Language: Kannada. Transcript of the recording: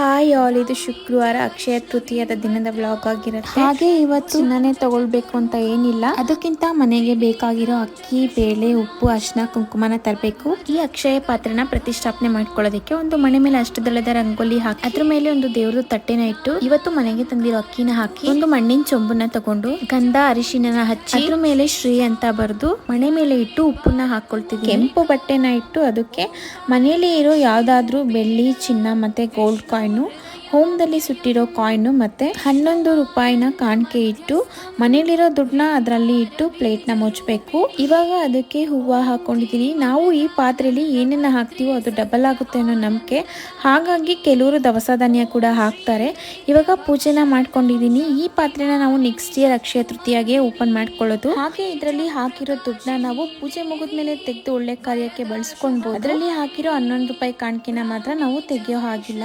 ಹಾಯ್ ಆಲ್ ಇದು ಶುಕ್ರವಾರ ಅಕ್ಷಯ ತೃತೀಯದ ದಿನದ ಬ್ಲಾಗ್ ಆಗಿರುತ್ತೆ. ಹಾಗೆ ಇವತ್ತು ನಾನೇ ತಗೊಳ್ಬೇಕು ಅಂತ ಏನಿಲ್ಲ. ಅದಕ್ಕಿಂತ ಮನೆಗೆ ಬೇಕಾಗಿರೋ ಅಕ್ಕಿ ಬೇಳೆ ಉಪ್ಪು ಅರ್ಶನ ಕುಂಕುಮನ ತರಬೇಕು. ಈ ಅಕ್ಷಯ ಪಾತ್ರನ ಪ್ರತಿಷ್ಠಾಪನೆ ಮಾಡ್ಕೊಳ್ಳೋದಕ್ಕೆ ಒಂದು ಮನೆ ಮೇಲೆ ಅಷ್ಟದಲ್ಲದ ರಂಗೋಲಿ ಹಾಕಿ ಅದ್ರ ಮೇಲೆ ಒಂದು ದೇವ್ರದ ತಟ್ಟೆನ ಇಟ್ಟು ಇವತ್ತು ಮನೆಗೆ ತಂದಿರೋ ಅಕ್ಕಿನ ಹಾಕಿ ಒಂದು ಮಣ್ಣಿನ ಚೊಂಬನ್ನ ತಗೊಂಡು ಗಂಧ ಅರಿಶಿನ ಹಚ್ಚಿ ಅದ್ರ ಮೇಲೆ ಶ್ರೀ ಅಂತ ಬರೆದು ಮನೆ ಮೇಲೆ ಇಟ್ಟು ಉಪ್ಪನ್ನ ಹಾಕೊಳ್ತೀವಿ ಕೆಂಪು ಬಟ್ಟೆನ ಇಟ್ಟು ಅದಕ್ಕೆ ಮನೆಯಲ್ಲಿ ಇರೋ ಯಾವ್ದಾದ್ರು ಬೆಳ್ಳಿ ಚಿನ್ನ ಮತ್ತೆ ಗೋಲ್ಡ್ ಕಾಯಿನು ಹೋಮ್ದಲ್ಲಿ ಸುಟ್ಟಿರೋ ಕಾಯಿನು ಮತ್ತೆ ಹನ್ನೊಂದು ರೂಪಾಯಿನ ಕಾಣಿಕೆ ಇಟ್ಟು, ಮನೇಲಿರೋ ದುಡ್ಡನ್ನ ಅದರಲ್ಲಿ ಇಟ್ಟು ಪ್ಲೇಟ್ನ ಮುಚ್ಚಬೇಕು. ಇವಾಗ ಅದಕ್ಕೆ ಹೂವು ಹಾಕೊಂಡಿದ್ದೀನಿ ನಾವು ಈ ಪಾತ್ರೆಯಲ್ಲಿ ಏನೇನ ಹಾಕ್ತೀವೋ ಅದು ಡಬಲ್ ಆಗುತ್ತೆ ಅನ್ನೋ ನಂಬಿಕೆ. ಹಾಗಾಗಿ ಕೆಲವರು ದವಸ ಧಾನ್ಯ ಕೂಡ ಹಾಕ್ತಾರೆ. ಇವಾಗ ಪೂಜೆನ ಮಾಡ್ಕೊಂಡಿದ್ದೀನಿ ಈ ಪಾತ್ರೆನ ನಾವು ನೆಕ್ಸ್ಟ್ ಇಯರ್ ಅಕ್ಷಯ ತೃತೀಯಾಗೆ ಓಪನ್ ಮಾಡ್ಕೊಳ್ಳೋದು. ಹಾಗೆ ಇದರಲ್ಲಿ ಹಾಕಿರೋ ದುಡ್ಡನ್ನ ನಾವು ಪೂಜೆ ಮುಗಿದ್ಮೇಲೆ ತೆಗೆದು ಒಳ್ಳೆ ಕಾರ್ಯಕ್ಕೆ ಬಳಸ್ಕೊಳ್ಬೋದು. ಅದರಲ್ಲಿ ಹಾಕಿರೋ ಹನ್ನೊಂದು ರೂಪಾಯಿ ಕಾಣಿಕೆನ ಮಾತ್ರ ನಾವು ತೆಗೆಯೋ ಹಾಗಿಲ್ಲ.